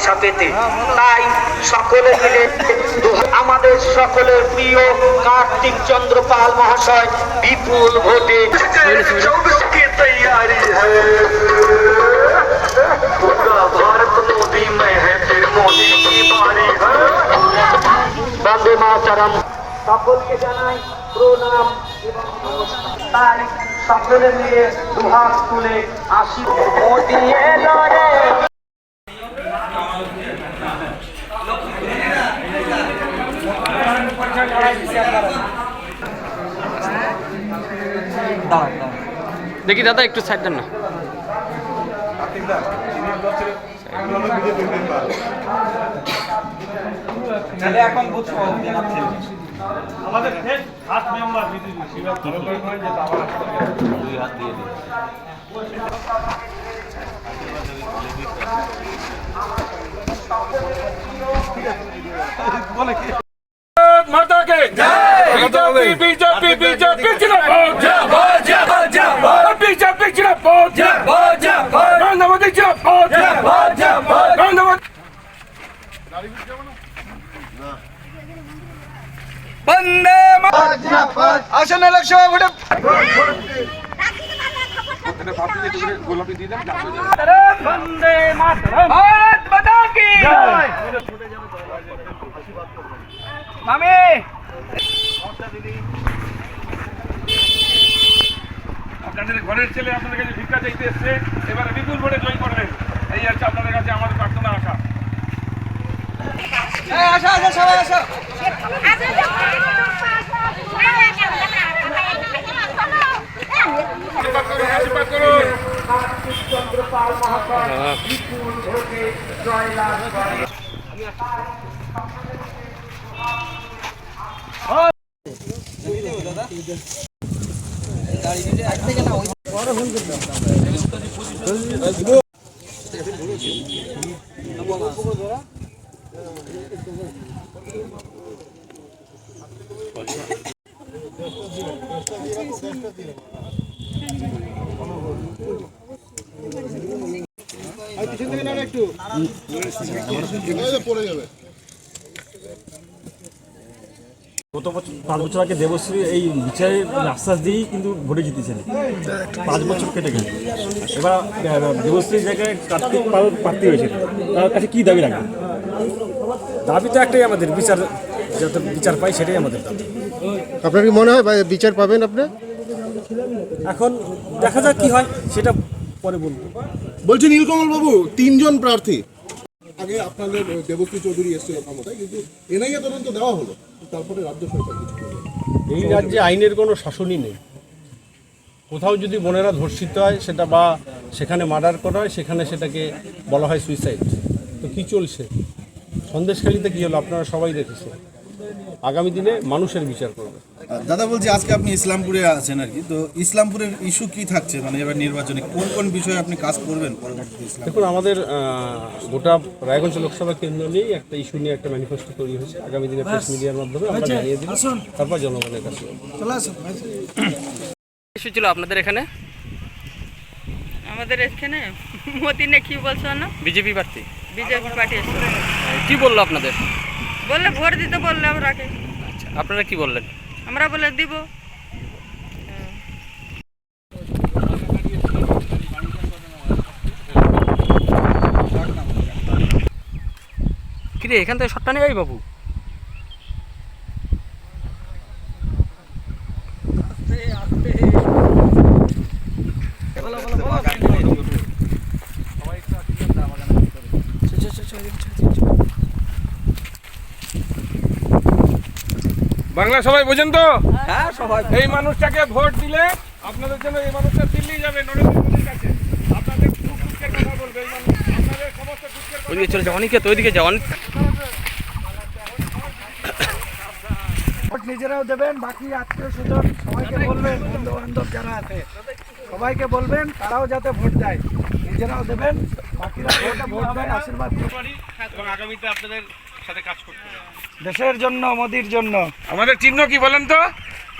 ভালোবাসা পেতে। তাই সকলে মিলে আমাদের সকলের প্রিয় কার্তিক চন্দ্র মহাশয় বিপুল ভোটে তৈরি ভারত মে মোদী কি বাড়ি বন্দে মাতারাম। সকলকে জানাই প্রণাম এবং তাই সকলে মিলে দুহাত তুলে আসি। মোদিয়ে দেখি দাদা একটু সাইড দেন না। আমাদের হাত মেম্বার হাত দিয়ে কে বিজেপি বিজেপি বিজেপি জিন্দাবাদ বিজেপি জিন্দাবাদ নরেন্দ্র মোদী জিন্দাবাদ নরেন্দ্র মোদী লোকসভা ভোটে। বন্দে মাতরম। ভারত মাতা কি মামি। আপনাদের ঘরের ছেলে আপনাদের কাছে ভিক্ষা চাইতে এসছে। এবারে বিপুল ভোটে জয় করবেন। এই হচ্ছে আপনাদের কাছে আমার প্রার্থনা আশা। আসো আসো আসো করুন আশীর্বাদ করুন কার্তিক চন্দ্র পাল মহাশয় বিপুল গত বছর পাঁচ বছর আগে দেবশ্রী এই বিচারের আশ্বাস দিয়েই কিন্তু ভোটে জিতেছেন। পাঁচ বছর কেটে গেছে এবার দেবশ্রীর জায়গায় কার্তিক পাল প্রার্থী হয়েছিল তার কাছে কী দাবি রাখবেন? দাবি তো একটাই আমাদের বিচার যাতে বিচার পাই সেটাই আমাদের দাবি। আপনার কি মনে হয় বিচার পাবেন আপনি? এখন দেখা যাক কী হয় সেটা পরে বলব। বলছি নীলকমল বাবু তিনজন প্রার্থী। আগে আপনাদের দেবশ্রী চৌধুরী এসেছিল ক্ষমতায় কিন্তু এনআইএ তদন্ত দেওয়া হলো। তারপরে রাজ্য সরকার। এই রাজ্যে আইনের কোনো শাসনই নেই। কোথাও যদি বোনেরা ধর্ষিত হয় সেটা বা সেখানে মার্ডার করা হয় সেখানে সেটাকে বলা হয় সুইসাইড তো কি চলছে? সন্দেশখালিতে কী হলো? আপনারা সবাই দেখেছে। আগামী দিনে মানুষের বিচার করবে। দাদা বলছি আজকে আপনি ইসলামপুরে আছেন আর কি। তো ইসলামপুরের ইস্যু কি থাকছে? মানে এবার নির্বাচনে কোন কোন বিষয়ে আপনি কাজ করবেন পরবর্তী দেখুন আমাদের গোটা রায়গঞ্জ লোকসভা কেন্দ্র নিয়েই একটা ইস্যু নিয়ে একটা ম্যানিফেস্টো তৈরি হয়েছে। আগামী দিনে প্রেস মিডিয়ার মাধ্যমে আমরা জানিয়ে দিই তারপর জনগণের কাছে। ইস্যু ছিল আপনাদের এখানে? আমাদের এখানে? মোদি নে কি বলছো না বিজেপি প্রার্থী। বিজেপি পার্টি এসছে। কি বলল আপনাদের? বললে ভোট দিতে বললে আমরাকে আচ্ছা আপনারা কি বললেন? আমরা বলে দিব। কিরে এখান থেকে শটটা নিয়ে যাই বাবু। বাংলা সবাই বোঝেন তো? হ্যাঁ সবাই এই মানুষটাকে ভোট দিলে আপনাদের জন্য এই মানুষটা দিল্লি যাবে নরেন্দ্র মোদীর কাছে। আপনাদের দুঃখ দুঃখের কথা বলবে আপনাদের সমস্ত দুঃখের ওইদিকে চলে যাও অনেকে তো ওইদিকে যাও অনেক ভোট নিজেরাও দেবেন বাকি আত্মীয় স্বজন সবাইকে বলবেন বন্ধু বান্ধব যারা আছে সবাইকে বলবেন তারাও যাতে ভোট দেয়। নিজেরাও দেবেন বাকিরা ভোটে ভোট দেয় আশীর্বাদ আগামীতে আপনাদের সাথে কাজ করতে হবে। দেশের জন্য মোদির জন্য। আমাদের চিহ্ন কি বলেন তো?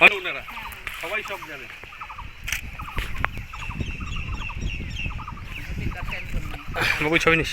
ওনারা। সবাই সব জানে। বাবু ছবি নিস।